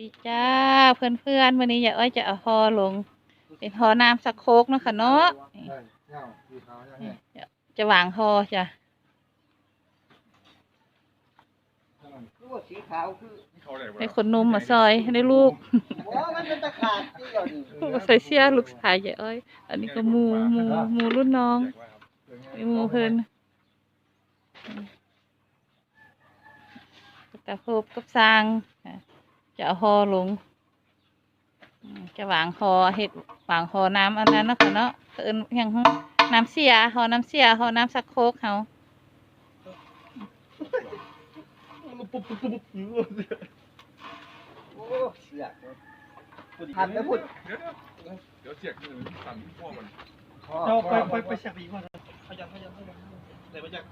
ดีจ้าเพื่อนเพื่อนๆวันนี้อย่าอ้อยจะเอาฮอลง เป็นฮอน้ำสักโคกเนาะค่ะเนาะใช่เงาสีขาวใช่ไหมจะวางฮอจ้ะลูกสีขาวคือให้คนนมมาซอยให้ได้ลูกโอ้มันเป็นตะขาดที่เดียวนี่ใส่เสื้อลูกชายอย่าอ้อย อันนี้ก็หมูหมูหมูรุ่นน้องมีหมูเพิ่นตะโพบกับสร้างค่ะ จะเอาฮอลงอืมจะวางฮอเห็ดวางฮอน้ำอันนั้นเนาะค่ะเนาะเอิ้นหยังน้ำเสียฮอน้ำเสียฮอน้ำสักโคกเขาโอ้เสือกทำแล้วพูดเดี๋ยวเดี๋ยวเสียงที่สั่นพวกมันเราไปไปไปเสียบอีกว่าขยันขยันขยันไหนมาจาก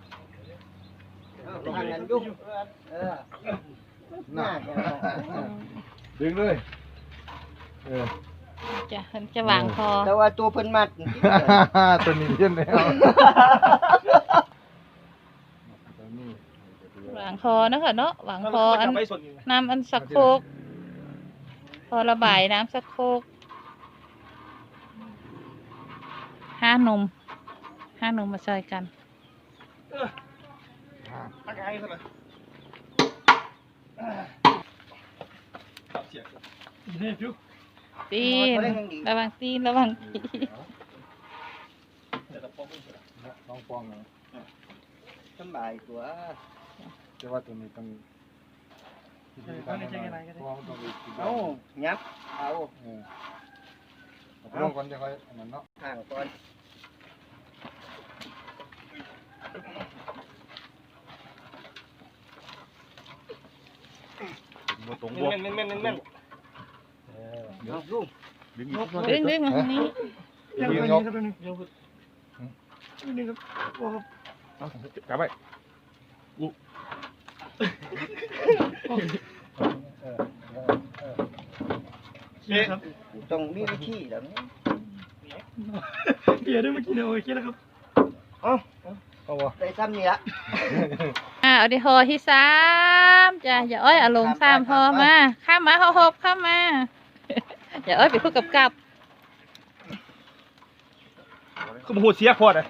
ทางนั้นยุ่งเออ หน้าแกดึงเลยเออ จะเพิ่นจะวางฮอแต่ว่าตัวเพิ่นมัดตัวนี้เย็นแล้วตัวนี้วางฮอเนาะค่ะเนาะวางฮออันไปส่วนนี้น้ำอันสักโคกพอระบายน้ำสักโคกห้านมห้านมมาซอยกันตะไคร้เท่าไหร่เสียนี่จุ๊บ ตีนระวังตีนระวังตีนแต่ละปองน้องฟองนะสบายตัวแต่ว่าตัวนี้ต้องฟองต้องไปกินเอายับเอาเออเอาลงก่อนจะค่อยอันนั้นเนาะห่างก่อน ตรงเบวกม่นเม่นเม่นเม่นเออเอาลุงดึงดึงดึงมาทางนี้ยังเป็นนี่ครับเป็นนี่ยังเป็นนี่ครับโอ้ครับกลับไปเออเออเออเคียครับต้องมีวิธีแล้วเคียได้เมื่อกี้เนี่ยโอ้ยเคียแล้วครับเอ้าเอาวะได้ซ้ำนี่ละอ่า เอาดิฮอที่สามจ้ะอย่าอ้อยเอาลงสามฮอมาข้ามมาฮอหบข้ามมาอย่าอ้อยไปพูดกับกับคือโหดเสียพอดอะ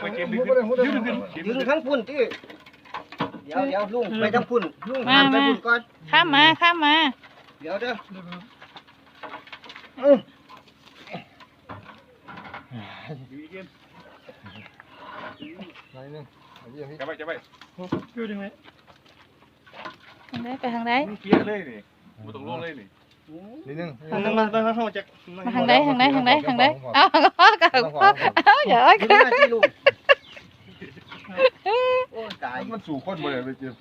ไปเกมดึงพูดเลยพูดเลยยืนทั้งพุ่นที่เดี๋ยวเดี๋ยวลุงไปทั้งพุ่นลุงทำไปพุ่นก่อนข้ามมาข้ามมา เดี๋ยวเด้อไห นนึงไอ้เหี้ยพี่กลับไปกลับไปคือยังไงทางใดไปทางใดเคลียร์เลยนี่กูต้องลงเลยนี่นิดนึงมันมันมันเข้าจากมาทางใดทางใดทางใดทางใดเอาฮอกับฮอเอาอย่าอ้อยขึ้นมาที่ลุงโอ้ตายมันสู่คนบ่ได้ไปเจอ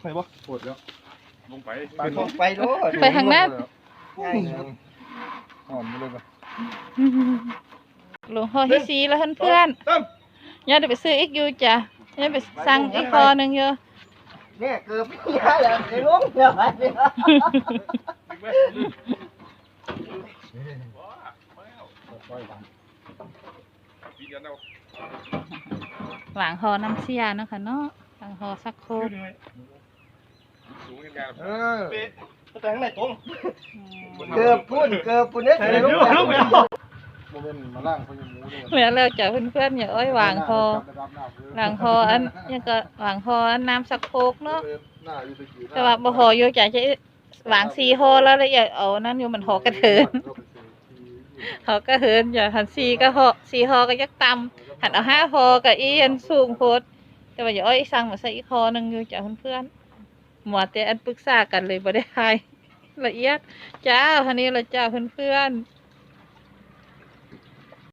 ใส่บ่ปวดแล้วลงไปไปลงไปโลดไปทางนั้นง่ายเลยอ่อนไปเลยปะลงฮอที่สี่แล้วเพื่อนๆตั้มย่าเดี๋ยวไปซื้ออีกอยู่จ้ะย่าไปสั่งอีกคอหนึ่งอยู่เนี่ยเกือบยาแล้วไอ้ลุงเดี๋ยวไปเนี่ยดึงไปว้าไม่เอาค่อยยืนยันเอาหลังฮอน้ำเสียเนาะค่ะเนาะหลังฮอสักโคคืกอยังไงสูงงานๆเออเป๊ะแต่ข้างในตรงเกือบพุ่นเกือบพุ่นเนี่ยใส่ไอ้ลูลุกง ลูกโมเมนต์มาล่างเขายังมูเลยเหลือแล้วจ้ะเพื่อนๆอย่าอ้อยหวางฮอหลังฮออันยังก็หวางฮออันน้ำสักโคกเนาะแต่ว่าบ่ฮออยู่จ้ะจะหวางสีฮอแล้วละเอียดเอานั่นอยู่มันฮอกระเทินฮอกระเทินจ้ะหันสีก็ฮอสีฮอก็ยักต่ำหันเอาห้าฮอกับอีอันสูงโพดแต่ว่าอย่าอ้อยสั่งมาใส่อีกฮอหนึงอยู่จ้ะเพื่อนๆหมวดแต่อันปรึกษากันเลยบ่ได้ทายละเอียดจ้าคันนี้ละจ้าเพื่อนๆ